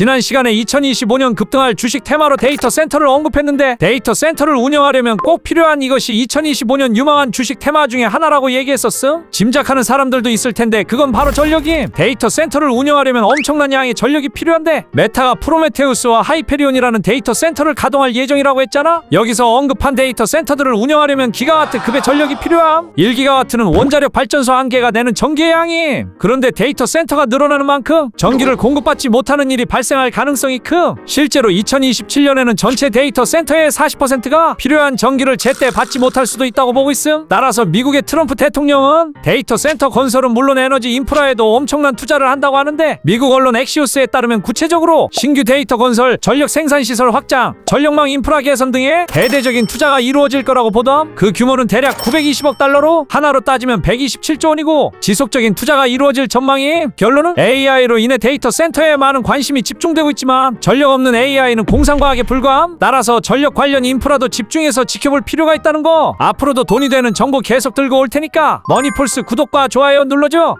지난 시간에 2025년 급등할 주식 테마로 데이터 센터를 언급했는데 데이터 센터를 운영하려면 꼭 필요한 이것이 2025년 유망한 주식 테마 중에 하나라고 얘기했었어. 짐작하는 사람들도 있을 텐데 그건 바로 전력임. 데이터 센터를 운영하려면 엄청난 양의 전력이 필요한데 메타가 프로메테우스와 하이페리온이라는 데이터 센터를 가동할 예정이라고 했잖아. 여기서 언급한 데이터 센터들을 운영하려면 기가와트 급의 전력이 필요함. 1기가와트는 원자력 발전소 한 개가 내는 전기의 양임. 그런데 데이터 센터가 늘어나는 만큼 전기를 공급받지 못하는 일이 발생 할 가능성이 큼. 실제로 2027년에는 전체 데이터 센터의 40%가 필요한 전기를 제때 받지 못할 수도 있다고 보고 있음. 따라서 미국의 트럼프 대통령은 데이터 센터 건설은 물론 에너지 인프라에도 엄청난 투자를 한다고 하는데 미국 언론 엑시오스에 따르면 구체적으로 신규 데이터 건설, 전력 생산 시설 확장, 전력망 인프라 개선 등의 대대적인 투자가 이루어질 거라고 보담. 그 규모는 대략 920억 달러로 하나로 따지면 127조 원이고 지속적인 투자가 이루어질 전망이 결론은 AI로 인해 데이터 센터에 많은 관심이 집중되고 있지만 전력 없는 AI는 공상과학에 불과함. 따라서 전력 관련 인프라도 집중해서 지켜볼 필요가 있다는 거. 앞으로도 돈이 되는 정보 계속 들고 올 테니까 머니폴스 구독과 좋아요 눌러줘.